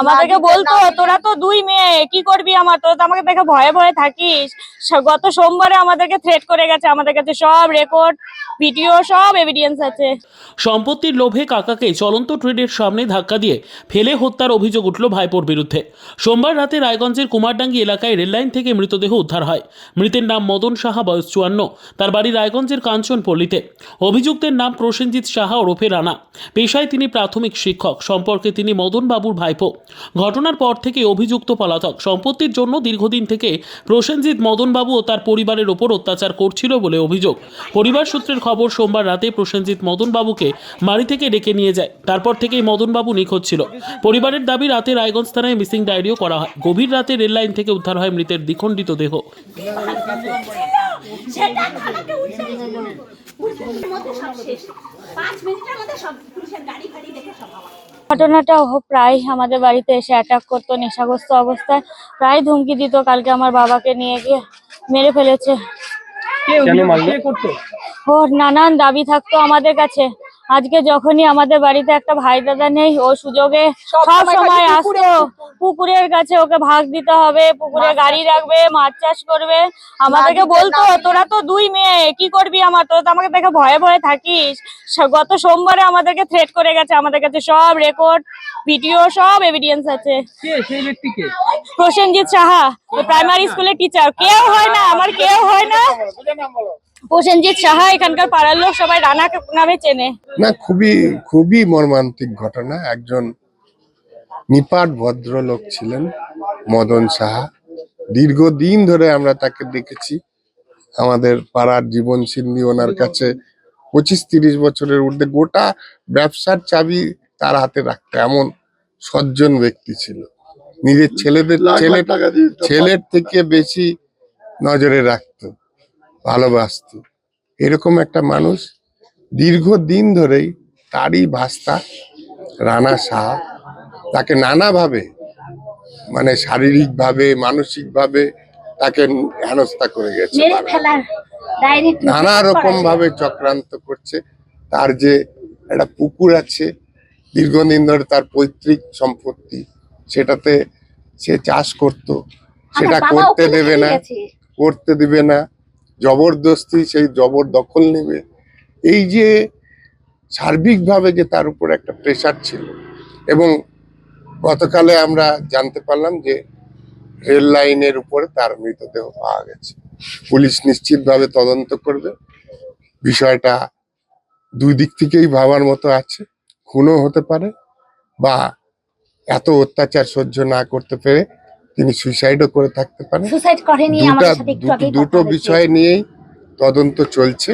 আমাদেরকে বলতো তোরা তো দুই মেয়ে কি করবি আমার? তোরা তো আমাকে দেখে ভয়ে ভয়ে থাকিস। গত সোমবারে আমাদেরকে থ্রেট করে গেছে আমাদের কাছে সব রেকর্ড ভিডিও সব এভিডেন্স আছে। সম্পত্তির লোভে কাকাকে চলন্ত ট্রেনের সামনে ধাক্কা দিয়ে ফেলে হত্যার অভিযোগ উঠল ভাইপোর বিরুদ্ধে। সোমবার রাতে রায়গঞ্জের কুমারডাঙ্গি এলাকায় রেললাইন থেকে মৃতদেহ উদ্ধার হয়। মৃতের নাম মদন সাহা বয়স চুয়ান্ন। তার বাড়ি রায়গঞ্জের কাঞ্চনপল্লীতে। অভিযুক্তের নাম প্রসেনজিৎ সাহা ওরফে রানা। পেশায় তিনি প্রাথমিক শিক্ষক। সম্পর্কে তিনি মদন বাবুর ভাইপো। ঘটনার পর থেকে অভিযুক্ত পলাতক। সম্পত্তির জন্য দীর্ঘদিন থেকে প্রসেনজিৎ মদনবাবু ও তার পরিবারের ওপর অত্যাচার করছিল বলে অভিযোগ। পরিবার সূত্রের খবর, সোমবার রাতে প্রসেনজিৎ মদনবাবুকে বাড়ি থেকে ডেকে নিয়ে যায়। তারপর থেকেই মদনবাবু নিখোঁজ ছিল। পরিবারের দাবি, রাতে রায়গঞ্জ থানায় মিসিং ডায়েরিও করা হয়। গভীর রাতে রেললাইন থেকে উদ্ধার হয় মৃতের দ্বিখণ্ডিত দেহ। পাঁচ মিনিটের মধ্যে সব পুলিশের গাড়ি ফাড়ি দেখে সব ঘটনাটা ও প্রায় আমাদের বাড়িতে এসে অ্যাটাক করতো নেশাগ্রস্ত অবস্থায়। প্রায় ধুমকি দিত কালকে আমার বাবাকে নিয়ে গিয়ে মেরে ফেলেছে। কেন ওর নানান দাবি থাকতো আমাদের কাছে। আজকে যখনই আমাদের বাড়িতে একটা ভাই দাদা নেই ও সুযোগে সব সময় আসতো। পুকুরের কাছে ওকে ভাগ দিতে হবে পুকুরে গাড়ি রাখবে মাছ চাষ করবে। আমাদেরকে বলতো তোরা তো দুই মেয়ে কি করবি আমার? তোরা তো আমাকে দেখে ভয়ে ভয়ে থাকিস। গত সোমবারে আমাদেরকে থ্রেট করে গেছে আমাদের কাছে সব রেকর্ড ভিডিও সব এভিডেন্স আছে। প্রসেনজিৎ সাহা প্রাইমারি স্কুলের টিচার কেউ হয় না আমার কেউ হয় না। প্রসেনজিৎ সাহা এখানকার পাড়ার লোক সবাই রানা নামে চেনে। না খুবই খুবই মর্মান্তিক ঘটনা। একজন নিপাট ভদ্রলোক ছিলেন মদন সাহা। দীর্ঘদিন ধরে আমরা তাকে দেখেছি। আমাদের পাড়ার জীবন সিন্ধি ওনার কাছে পঁচিশ তিরিশ বছরের ঊর্ধ্বে গোটা ব্যবসার চাবি তার হাতে রাখতো এমন সজ্জন ব্যক্তি ছিল। নিজের ছেলেদের ছেলে ছেলের থেকে বেশি নজরে রাখতো। ভালোবাসতো। এরকম একটা মানুষ দীর্ঘদিন ধরেই তারই ভাস্তা রানা সাহা। তাকে নানাভাবে মানে শারীরিকভাবে মানসিকভাবে তাকে হেনস্থা করে গেছে নানা রকম ভাবে চক্রান্ত করছে। তার যে একটা পুকুর আছে দীর্ঘদিন ধরে তার পৈতৃক সম্পত্তি সেটাতে সে চাষ করত। সেটা করতে দেবে না করতে দিবে না। জবরদস্তি, সেই জবর দখল নেবে। এই যে সার্বিকভাবে যে তার উপর একটা প্রেশার ছিল এবং গতকালে আমরা জানতে পারলাম যে রেল লাইনের উপরে তার মৃতদেহ পাওয়া গেছে। পুলিশ নিশ্চিতভাবে তদন্ত করবে। বিষয়টা দুই দিক থেকেই ভাবার মতো আছে। খুনও হতে পারে বা এত অত্যাচার সহ্য না করতে পেরে তিনি সুইসাইডও করে থাকতে পারেন। দুটা বিষয় নিয়েই তদন্ত চলছে।